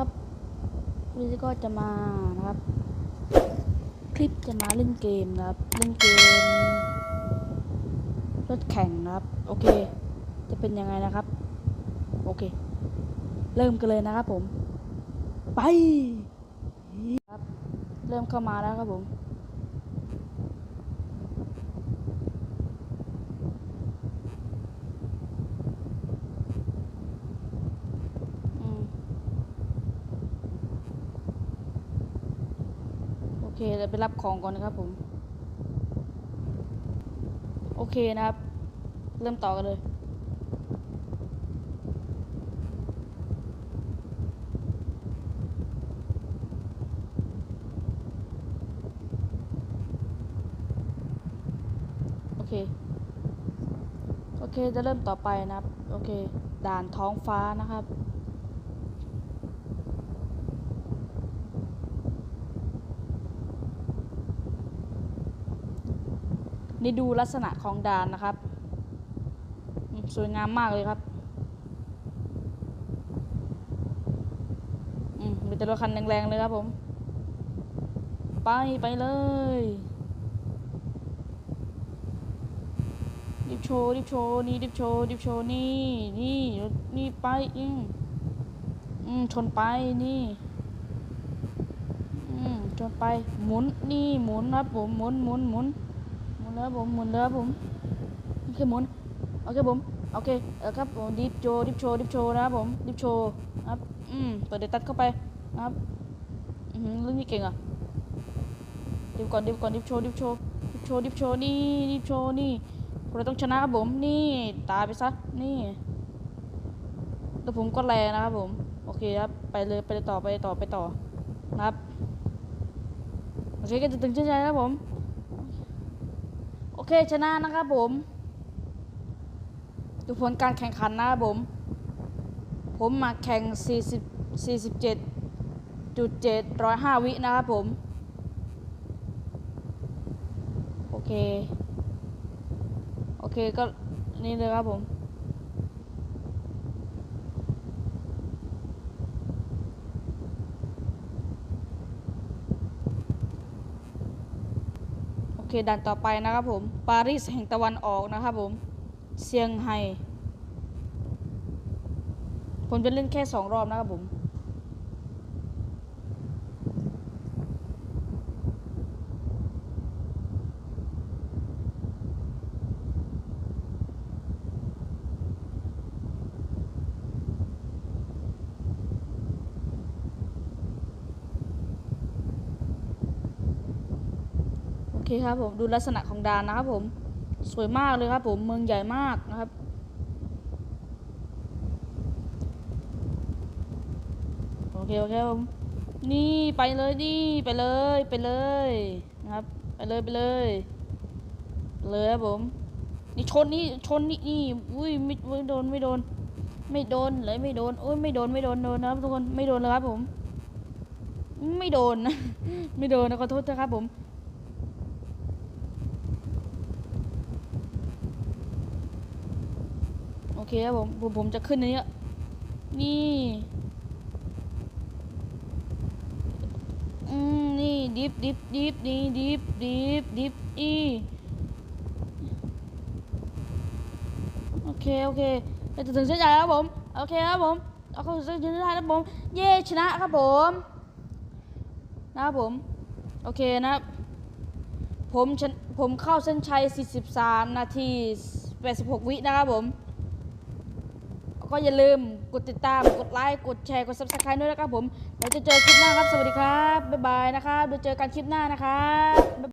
ครับวันนี้ก็จะมานะครับ คลิปจะมาเล่นเกมนะครับ เล่นเกมรถแข่งนะครับ โอเค จะเป็นยังไงนะครับ โอเค เริ่มกันเลยนะครับผม ไปครับ เริ่มเข้ามาแล้วครับผม เคเดี๋ยวไปรับของก่อนนะครับผม โอเคนะครับ เริ่มต่อกันเลย โอเค โอเคจะเริ่มต่อไปนะครับ โอเค ด่านท้องฟ้านะครับ นี่ดูลักษณะของดานนะครับ สวยงามมากเลยครับอืมมีแต่รถคันแรงๆเลยครับผม ไปไปเลยรีบโชว์รีบโชว์นี่รีบโชว์รีบโชว์นี่นี่นี่ไปอืมอืมชนไปนี่อืมชนไปหมุนนี่หมุนครับผมหมุนหมุนหมุน หมุนแล้วผมหมุนแล้วผมโอเคหมุนโอเคผมโอเคเออครับผมดิฟโชดิฟโชดิฟโชนะครับผมดิฟโชครับอืมเปิดเดตัดเข้าไปนะครับอือหือเรื่องนี้เก่งอะดิฟก่อนดิฟก่อนดิฟโชดิฟโชดิฟโชดิฟโชนี่ดิฟโชนี่เราต้องชนะครับผมนี่ตายไปซะนี่แล้วผมก็แรงนะครับผมโอเคครับไปเลยไปต่อไปต่อไปต่อนะครับโอเคก็จะถึงเส้นชัยแล้วครับผม เคชนะนะครับผม ดูผลการแข่งขันนะครับผม ผมมาแข่ง 40 47.7 105 วินะครับผม โอเค โอเคก็นี่เลยครับผม เคด่านต่อไปนะครับผม ปารีสแห่งตะวันออกนะครับผม เซียงไฮ้ผมจะเล่นแค่สองรอบนะครับผม เคครับผมดูลักษณะของดานนะครับผมสวยมากเลยครับผมเมืองใหญ่มากนะครับ โอเคโอเคครับผมนี่ไปเลยนี่ไปเลยไปเลยนะครับ ไปเลยไปเลยเลยครับผมนี่ชนนี่ชนนี่นี่อุ้ยไม่ไม่โดนไม่โดน ไม่โดนเลยไม่โดนโอ้ยไม่โดนไม่โดนโดนนะครับทุกคนไม่โดนเลยครับผม ไม่โดนไม่โดนนะขอโทษนะครับผม โอ เคครับผมผมผมจะขึ้นอันนี้นี่อืมนี่ดิฟดิฟดิฟนี่ดิฟดิฟดิฟอีโอเคโอเคไปถึงเส้นชัยแล้วครับผมโอเคครับผมเอาเข้าเส้นชัยแล้วครับผมเย้ชนะครับผมนะครับผมโอเคนะครับผมชผมเข้าเส้นชัย 43 นาที 86 วินะครับผม ก็อย่าลืมกดติดตาม กดไลค์ กดแชร์ กด subscribe ด้วยนะครับผม เราจะเจอคลิปหน้าครับ สวัสดีครับ บ๊ายบายนะครับเดี๋ยวเจอกันคลิปหน้านะครับ